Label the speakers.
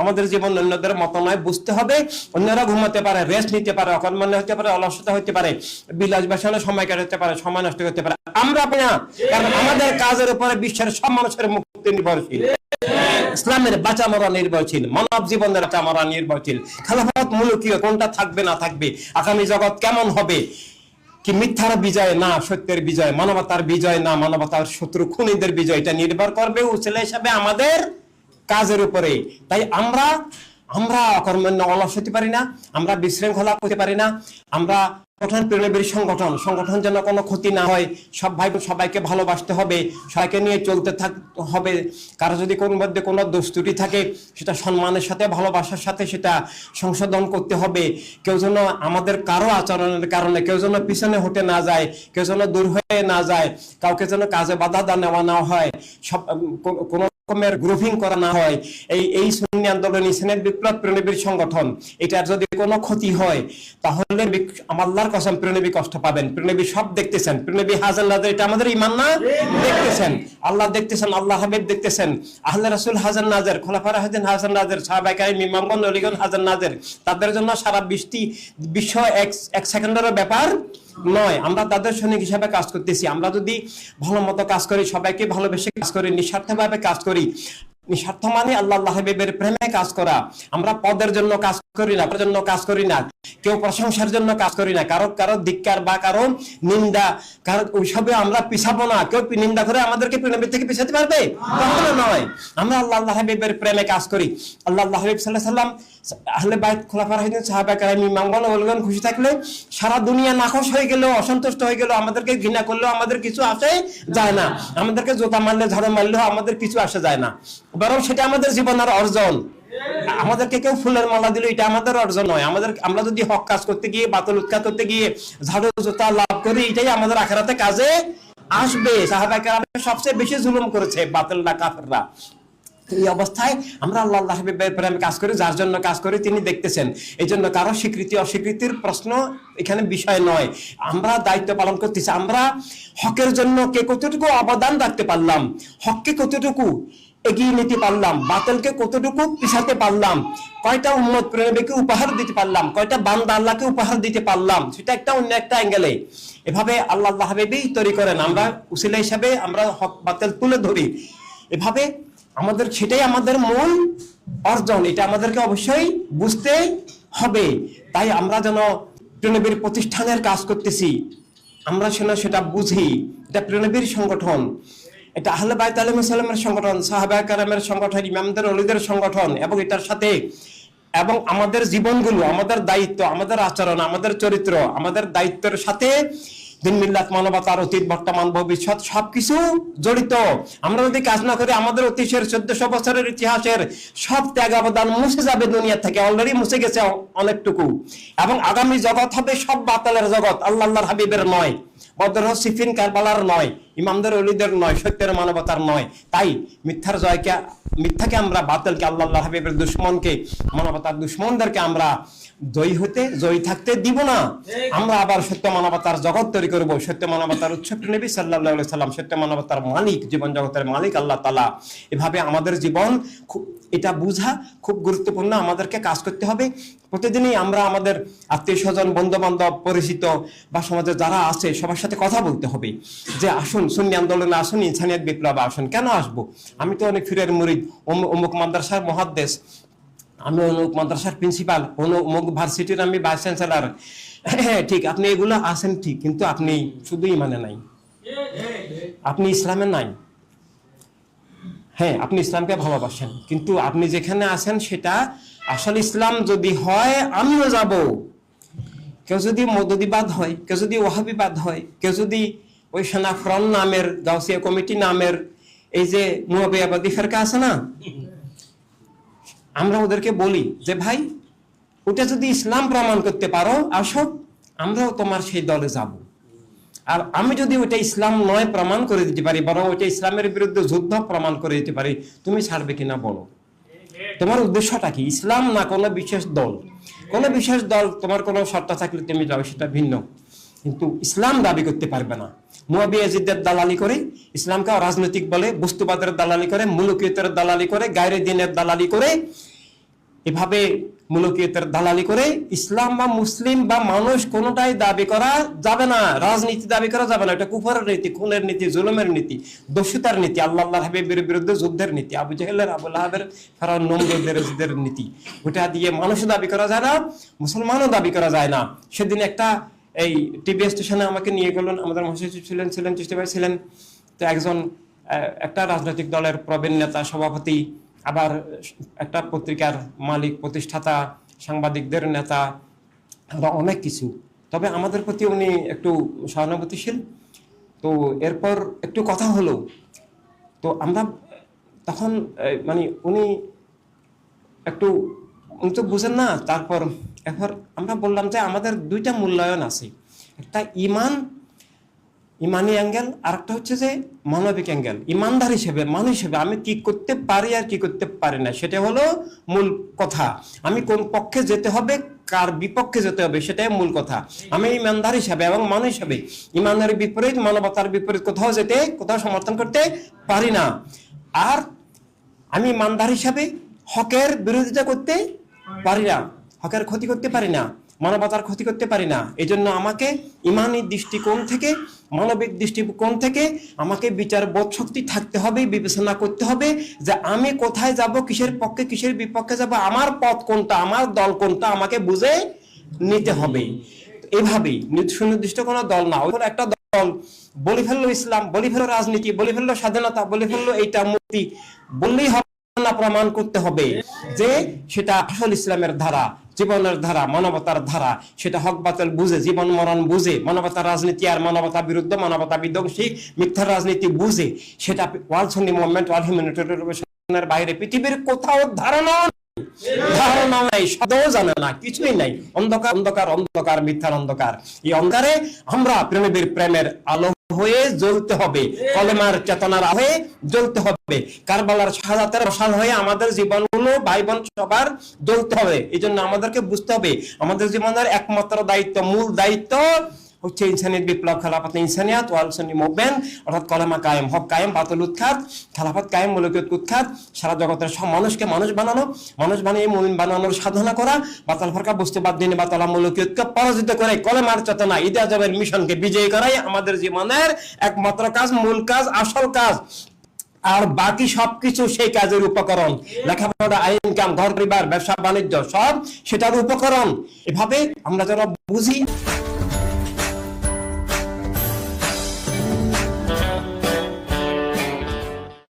Speaker 1: আমাদের জীবন অন্যদের মতো নয়, বুঝতে হবে। অন্যরা ঘুমাতে পারে রেস্ট নিতে পারে, অকর্মণ্য হতে পারে, অলসতা হতে পারে, বিলাস বাসানো, সময় কাটাতে পারে, সময় নষ্ট করতে পারে। আমরা না, কারণ আমাদের কাজের উপরে বিশ্বের সব মানুষের মুক্তি নির্ভরশীল। ইসলামের বাঁচা মরা নির্ভরশীল, মানব জীবনের বাঁচা মরা নির্ভরশীল। খেলাফত মূলকীয় কোনটা থাকবে না থাকবে, আগামী জগৎ কেমন হবে? কি মিথ্যার বিজয় না সত্যের বিজয়, মানবতার বিজয় না মানবতার শত্রু, খুনিদের বিজয়, এটা নির্ভর করবে উচিলা হিসাবে আমাদের কাজের উপরে। তাই আমরা আমরা অকর্মণ্য অলস হতে পারি না, আমরা বিশৃঙ্খলা করতে পারি না, আমরা সংগঠন প্রেমের সংগঠন সংগঠন যেন কোনো ক্ষতি না হয়, সব ভাই সবাইকে ভালোবাসতে হবে, সবাইকে নিয়ে চলতে থাক, হবে। কারও যদি কোন মধ্যে কোনো দোষ ত্রুটি থাকে, সেটা সম্মানের সাথে, ভালোবাসার সাথে সেটা সংশোধন করতে হবে। কেউ যেন আমাদের কারও আচরণের কারণে, কেউ যেন পিছনে হটে না যায়, কেউ যেন দূর হয়ে না যায়, কাউকে যেন কাজে বাধা দা নেওয়া না হয়, সব কোনো রকমের গ্রুপিং করা না হয়, এই এই সুন্নি আন্দোলন ইসলামের বিপ্লব প্রণবীর সংগঠন এটার যদি কোনো ক্ষতি হয়, তাহলে আল্লাহর কসম প্রণবী কষ্ট পাবেন। প্রণবী সব দেখতেছেন। প্রণবী হাজার নাজার এটা আমাদের ইমান না? দেখতেছেন। আল্লাহ দেখতেছেন, আল্লাহ হাবিব দেখতেছেন। আহলে রাসুল হাজার নাজের, খোলাফার হাজার হাজার নাজের সাহাবাইকারী ইমামগণ অলিগণ হাজার নাজের, তাদের জন্য সারা বৃষ্টি, বিশ্ব এক এক সেকেন্ডের ব্যাপার নয়, আমরা তাদের সৈনিক হিসাবে কাজ করতেছি। আমরা যদি ভালো মতো কাজ করি, সবাইকে ভালোবেসে কাজ করি, নিঃস্বার্থভাবে কাজ করি নিঃস্বার্থ মানে আল্লাহ হাবিবের প্রেমে কাজ করা। আমরা পদের জন্য কাজ করি না জন্য কাজ করি না। কেউ প্রশংসার জন্য কাজ করি না। কারও কারও ধিক্কার বা কারও নিন্দা, কারও ওইসবে আমরা পিছাবো না। কেউ নিন্দা করে আমাদেরকে প্রেমের থেকে পিছাতে পারবে? কখনো নয়। আমরা আল্লাহ হাবিবের প্রেমে কাজ করি। আল্লাহ হাবিব সাল্লাহ সাল্লাম আহলে বাইত খোলাফার হাইদিন সাহাবা কারামি মাঙ্গল ওলগন খুশি থাকলে সারা দুনিয়া নাখোশ হয়ে গেল অসন্তুষ্ট হয়ে গেল আমাদেরকে ঘৃণা করলেও আমাদের কিছু আসে যায় না। আমাদেরকে জোতা মারলে, ঝাড়ু মারলেও আমাদের কিছু আসে যায় না। বরং সেটা আমাদের জীবনের অর্জন। আমাদেরকে কেউ ফুলের মালা দিল, এটা আমাদের অর্জন নয়। আমাদের, আমরা যদি হক কাজ করতে গিয়ে, বাতল উৎখাত করতে গিয়ে, ঝাড়ু, জোতা লাভ করি, এটাই আমাদের আখেরাতে কাজে আসবে। সাহাবাকে সবচেয়ে বেশি জুলুম করেছে বাতিলরা, কাফেররা। এই অবস্থায় আমরা আল্লাহ আল্লাহ হাবিবের প্রেমে কাজ করি, যার জন্য কাজ করি, তিনি দেখতেছেন। এই জন্য কারও স্বীকৃতি, অস্বীকৃতির প্রশ্ন এখানে বিষয় নয়। আমরা দায়িত্ব পালন করতেছি। আমরা হকের জন্য কে কতটুকু অবদান রাখতে পারলাম? হককে কতটুকু এগিয়ে নিতে পারলাম, বাতিলকে কতটুকু পিছাতে পারলাম, কয়টা উন্মত প্রেমীকে উপহার দিতে পারলাম, কয়টা বান্দা আল্লাহকে উপহার দিতে পারলাম, সেটা একটা অন্য একটা অ্যাঙ্গেলে এভাবে আল্লাহ আল্লাহ হাবিবেই তৈরি করেন, আমরা উসিলা হিসাবে আমরা হক বাতিল তুলে ধরি। এভাবে আমাদের, সেটাই আমাদের মূল অর্জন, এটা আমাদেরকে অবশ্যই বুঝতে হবে। তাই আমরা যেন প্রণবীর প্রতিষ্ঠানের কাজ করতেছি, আমরা সেটা বুঝি, এটা প্রণবীর সংগঠন। এটা আহলে বাইত আলম সাল্লামের সংগঠন, সাহাবা কারামের সংগঠন, ইমামদের, অলিদের সংগঠন এবং এটার সাথে এবং আমাদের জীবনগুলো, আমাদের দায়িত্ব, আমাদের আচরণ, আমাদের চরিত্র, আমাদের দায়িত্বের সাথে দিন মিল্লাত, মানবতার অতীত, বর্তমান, ভবিষ্যৎ সবকিছু জড়িত। আমরা যদি কাজ না করি, আমাদের অতীতের চোদ্দশো বছরের ইতিহাসের সব ত্যাগ অবদান মুছে যাবে দুনিয়া থেকে অলরেডি মুছে গেছে অনেকটুকু। এবং আগামী জগৎ হবে সব বাতালের জগৎ, আল্লাহ হাবিবের নয়, বদর, সিফিন, কারবালার নয়। ইমামদের অলিদের নয় সত্যের মানবতার নয়। তাই মিথ্যার জয়কে মিথ্যাকে আমরা বাতিলকে আল্লাহ আল্লাহ হাবিবের দুশ্মনকে মানবতার দুশ্মনদেরকে আমরা জয়ী হতে জয়ী থাকতে দিব না। আমরা আবার সত্য মানবতার জগৎ তৈরি করব। সত্য মানবতার উৎস নবী সাল্লাহ সাল্লাম সত্য মানবতার মালিক জীবন জগতের মালিক আল্লাহ তালা এভাবে আমাদের জীবন খুব এটা বুঝা খুব গুরুত্বপূর্ণ। আমাদেরকে কাজ করতে হবে। প্রতিদিনই আমরা আমাদের আত্মীয় স্বজন বন্ধু বান্ধব পরিচিত বা সমাজে যারা আছে সবার সাথে কথা বলতে হবে। যে আসুন সুন্নি আন্দোলনে আসুন, ইনসানিয়ত বিপ্লবে আসুন। কেন আসব? আমি তো অনেক ফিরের মুরিদ অমুক মাদ্রাসার মহাদ্দেশ। আমি অমুক মাদ্রাসার প্রিন্সিপাল অমুক ভার্সিটির আমি ভাইস চ্যান্সেলার। হ্যাঁ ঠিক, আপনি এগুলো আছেন ঠিক, কিন্তু আপনি শুধু ইমানে নাই। আপনি ইসলামে নাই। হ্যাঁ আপনি ইসলামকে ভালোবাসেন, কিন্তু আপনি যেখানে আছেন সেটা আসল ইসলাম যদি হয়, আমিও যাব। কেউ যদি মদদিবাদ হয়, কেউ যদি ওহাবিবাদ হয়, কেউ যদি ওই সেনাফ্রন নামের গাউসিয়া কমিটি নামের এই যে মুয়াবিয়াবাদী ফেরকা আছে না? আমরা ওদেরকে বলি যে, ভাই, ওটা যদি ইসলাম প্রমাণ করতে পারো, আসো, আমরাও তোমার সেই দলে যাব। আর আমি যদি ওইটা ইসলাম নয় প্রমাণ করে দিতে পারি, বরং ওইটা ইসলামের বিরুদ্ধে যুদ্ধ প্রমাণ করে দিতে পারি, তুমি ছাড়বে কিনা বলো? তোমার উদ্দেশ্যটা কি? ইসলাম না কোনো বিশেষ দল? কোনো বিশেষ দল তোমার কোনো শর্ত থাকলে তুমি যাও সেটা ভিন্ন। কিন্তু ইসলাম দাবি করতে পারবে না। মুয়াবিয়াজিদের দালালি করে, ইসলামকে রাজনৈতিক বলে, বস্তুবাদের দালালি করে, মুলুকিয়তের দালালি করে, গায়রে দিনের দালালি করে, এভাবে মুলকিয়তের দালালি করে ইসলাম বা মুসলিম বা মানুষ কোনোটাই দাবি করা যাবে না। রাজনীতি দাবি করা যাবে না। এটা কুফরের নীতি, খুনের নীতি, জুলুমের নীতি দস্যুতার নীতি, আল্লাহ আল্লাহ হাবিবের বিরুদ্ধে যুদ্ধের নীতি, আবু জাহেলের আবুল হাবের নমরুদের নীতি। ওটা দিয়ে মানুষ দাবি করা যায় না, মুসলমানও দাবি করা যায় না। সেদিন একটা এই টিভি স্টেশনে আমাকে নিয়ে গেলেন, আমাদের মহাসচিব ছিলেন ছিলেন চেষ্টা ছিলেন তো একজন একটা রাজনৈতিক দলের প্রবীণ নেতা, সভাপতি, আবার একটা পত্রিকার মালিক, প্রতিষ্ঠাতা, সাংবাদিকদের নেতা, আরও অনেক কিছু। তবে আমাদের প্রতি উনি একটু সহানুভূতিশীল। তো এরপর একটু কথা হলো। তো আমরা তখন মানে উনি একটু, উনি তো বুঝেন না, তারপর এরপর আমরা বললাম যে আমাদের দুইটা মূল্যায়ন আছে। একটা ইমান, ইমানি অ্যাঙ্গেল আর একটা হচ্ছে যে মানবিক অ্যাঙ্গেল। ইমানদার হিসেবে, মানুষ হিসেবে আমি কি করতে পারি আর কি করতে পারি না সেটা হলো মূল কথা। আমি কোন পক্ষে যেতে হবে, কার বিপক্ষে যেতে হবে, সেটাই মূল কথা। আমি ইমানদার হিসাবে এবং মানুষ হিসাবে ইমানের বিপরীত, মানবতার বিপরীত কোথাও যেতে, কোথাও সমর্থন করতে পারি না। আর আমি ইমানদার হিসাবে হকের বিরোধিতা করতে পারি না। হকের ক্ষতি করতে পারি না, মানবতার ক্ষতি করতে পারি না। এই জন্য আমাকে ইমানি দৃষ্টিকোণ থেকে, মানবিক দৃষ্টিকোণ থেকে আমাকে বিচার বোধ শক্তি থাকতে হবে, বিবেচনা করতে হবে যে আমি কোথায় যাব, কিসের পক্ষে, কিসের বিপক্ষে যাব, আমার পথ কোনটা, আমার দল কোনটা আমাকে বুঝে নিতে হবে। এভাবেই সুনির্দিষ্ট কোনো দল না ওই একটা দল। বলি ফেলল ইসলাম, বলি ফেলল রাজনীতি, বলি ফেলল স্বাধীনতা, বলি ফেলল এইটা মুক্তি, বললেই হবে। না প্রমাণ করতে হবে যে সেটা আসল ইসলামের ধারা, জীবনের ধারা, মানবতার ধারা। সেটা হক, বাতিল, বুঝে, জীবন, মরণ, বুঝে। মানবতার রাজনীতি আর মানবতা বিরুদ্ধে, মানবতা বিধ্বংসী, মিথ্যা রাজনীতি বুঝে। সেটা ওয়ার্ল্ড সন্ধি মুভমেন্ট ওয়ার্ল্ড হিউম্যানিটেরিয়ান বাইরে পৃথিবীর কোথাও ধারণা ধারণা নাই, শব্দও জানে না, কিছুই নাই। অন্ধকার অন্ধকার অন্ধকার, মিথ্যার অন্ধকার। এই অন্ধকারে আমরা প্রেমীর প্রেমের আলো হয়ে জ্বলতে হবে। কলেমার চেতনার হয়ে জ্বলতে হবে। কারবালার শাহাদাতের মশাল হয়ে আমাদের জীবনগুলো ভাই বোন সবার জ্বলতে হবে। এই জন্য আমাদেরকে বুঝতে হবে, আমাদের জীবনের একমাত্র দায়িত্ব, মূল দায়িত্ব হচ্ছে ইনসানিয়ত, বিপ্লব খেলাফত, ইনসানিয়াত, ওয়াল সুন্নি মুভমেন্ট, অর্থাৎ কলেমা কায়েম, হক কায়েম, বাতুল উৎখাত, খেলাফত কায়েম, মূলকিয়ত উৎখাত, সারা জগতের সব মানুষকে মানুষ বানানো, মানুষ বানিয়ে মুমিন বানানোর সাধনা করা, বাতাল ফরকা, বস্তুবাদ, দিনে বাতালা, মূলকিয়তকে পরাজিত করে কলেমার চেতনা আজমের মিশনকে বিজয়ী করাই আমাদের জীবনের একমাত্র কাজ, মূল কাজ, আসল কাজ। আর বাকি সবকিছু সেই কাজের উপকরণ। লেখাপড়া, আইন, কাম, ঘর, পরিবার, ব্যবসা, বাণিজ্য, সব সেটার উপকরণ। এভাবে আমরা যেন বুঝি